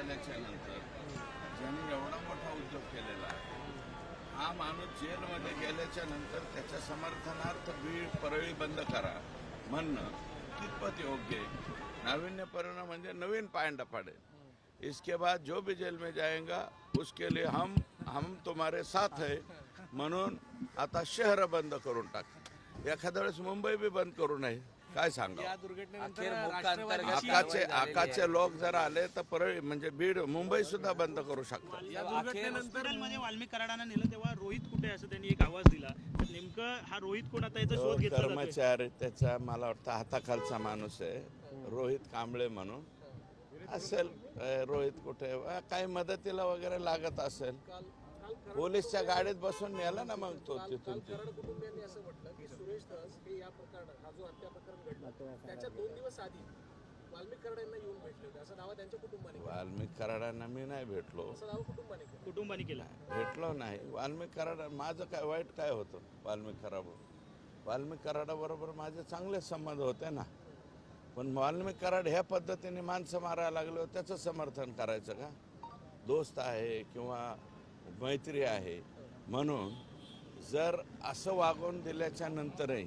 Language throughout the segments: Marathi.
केल्याच्यानंतर ज्याने एवढा मोठा उद्योग केलेला आहे हा माणूस जेलमध्ये गेल्याच्यानंतर त्याच्या समर्थनार्थ बीड परळी बंद करा म्हणणं कितपत योग्य आहे? नाविन्यपूर्ण म्हणजे नवीन पायंडा पाडेल. इसके बाद जो भी जेल में जाएगा उसके लिए हम हम तुम्हारे साथ है म्हणून आता शहर बंद करून टाक. एखाद्या वेळेस मुंबई बी बंद करू नये. काय सांगा या दुर्घटनेनंतर अखेर मुक्कांतर्गत राष्ट्रवादीची आकाचे आकाचे लोक जर आले तर परळी म्हणजे बीड मुंबई सुद्धा बंद करू शकतात. या दुर्घटनेनंतरमध्ये वाल्मिक कराडांना नेलं तेव्हा रोहित कुठे आहे असं त्यांनी एक आवाज दिला. तर नेमकं हा रोहित कोण आता याचा तो शोध घेतला जातोय. कर्मचारी त्याचा मला वाटतं हाताखालचा माणूस आहे. रोहित कांबळे म्हणून. असेल अ, रोहित कुठे अ, काही मदतीला वगैरे लागत असेल. पोलीसच्या गाडीत बसून नेला ना मग तो तिथून ते. कराड कुटुंबियांनी असं म्हटलं की सुरेश धस हे या प्रकरणात हा जो हत्या प्रकरण घडला त्याच्या दोन दिवस आधी वाल्मिक कराड यांना येऊन भेटले होते. असा दावा त्यांच्या कुटुंबाने केला. वाल्मिक कराडांना मी नाही भेटलो. असा दावा कुटुंबाने केला. कुटुंबाने केला. भेटलो नाही. वाल्मिक कराड माझं काय वाईट काय होतं वाल्मिक कराड वाल्मिक कराडाबरोबर माझे चांगले संबंध होते ना. पण वाल्मिक कराड ह्या पद्धतीने माणसं मारायला लागलो त्याचं समर्थन करायचं का? दोस्त आहे किंवा मैत्री आहे. म्हणून जर असं वागवून दिल्याच्या नंतरही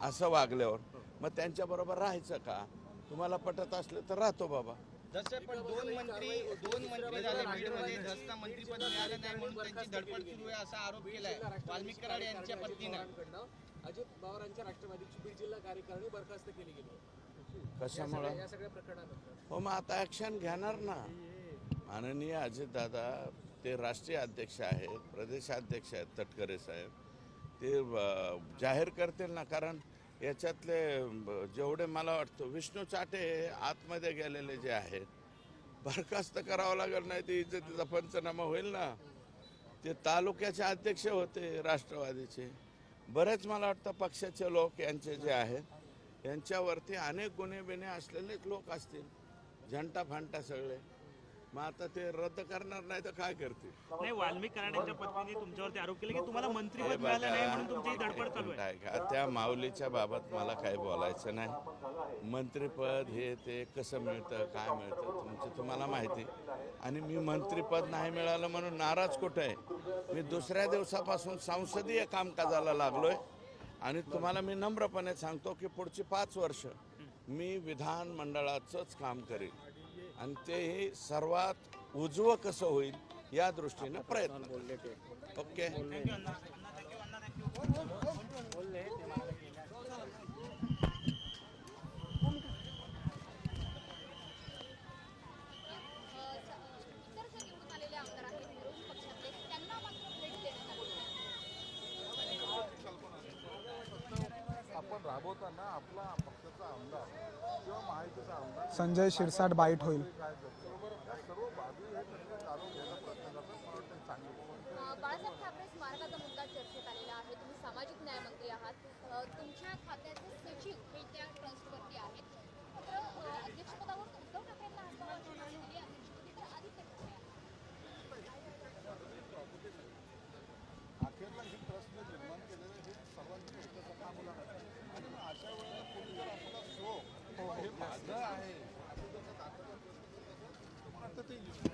असं वागल्यावर मग त्यांच्याबरोबर राहायचं का? तुम्हाला पटत असलं तर राहतो बाबा. जसे पण दोन मंत्री दोन मंत्री झाले बीडमध्ये धसना मंत्रीपद मिळालं नाही म्हणून त्यांची धडपड सुरू आहे असा आरोप केलाय वाल्मिक कराड यांच्या पत्नीनं. पत्नीनं अजित पवारांच्या राष्ट्रवादीची बीड जिल्हा कार्यकारिणी बरखास्त केली गेली. कशामुळं? या सगळ्या प्रकरणानंतर. हो मग आता ॲक्शन घेणार ना? माननीय अजितदादा ते राष्ट्रीय अध्यक्ष आहेत प्रदेशाध्यक्ष आहेत तटकरे साहेब. ते जाहीर करतील ना कारण याच्यातले जेवढे मला वाटतं विष्णू चाटे हे आतमध्ये गेलेले जे आहेत बरखास्त करावं लागेल नाही ते इज्जतीचा पंचनामा होईल ना. ते तालुक्याचे अध्यक्ष होते राष्ट्रवादीचे. बरेच मला वाटतं पक्षाचे लोक यांचे जे आहेत यांच्यावरती अनेक गुन्हे बिन्हे असलेलेच लोक असतील. झंटा फांटा सगळे. मग आता ते रद्द करणार नाही तर काय करतील? नाही वाल्मिक कराड यांच्या पत्नीने तुमच्यावरती आरोप केला की तुम्हाला मंत्रीपद मिळालं नाही म्हणून तुमची धडपड चालू आहे. त्या माऊलीच्या बाबत मला काही बोलायचं नाही. मंत्रीपद हे ते कसं मिळतं काय मिळतं तुमचं तुम्हाला माहिती. आणि मी मंत्रीपद नाही मिळालं म्हणून नाराज कुठं आहे? मी दुसऱ्या दिवसापासून संसदीय कामकाजाला लागलोय. आणि तुम्हाला मी नम्रपणे सांगतो की पुढची पाच वर्ष मी विधानमंडळाचंच काम करेन. आणि तेही सर्वात उजवं कसं होईल या दृष्टीनं प्रयत्न. ओके इतर जे निवडून आलेले आमदार आहेत विरोधी पक्षातले त्यांना मात्र भेट देण्यात आली आपण राबवताना आपला पक्षाचा आमदार किंवा महायुतीचा आमदार संजय शिरसाट बाईट होईल. सर्व बाबी हे त्यांनी जाणून घ्यायचा प्रयत्न करतात. मला वाटतं चांगली अ, बाळासाहेब ठाकरे स्मारकाचा मुद्दा चर्चेत आलेला आहे. तुम्ही सामाजिक न्यायमंत्री आहात. अ, तुमच्या खात्याचे côté du...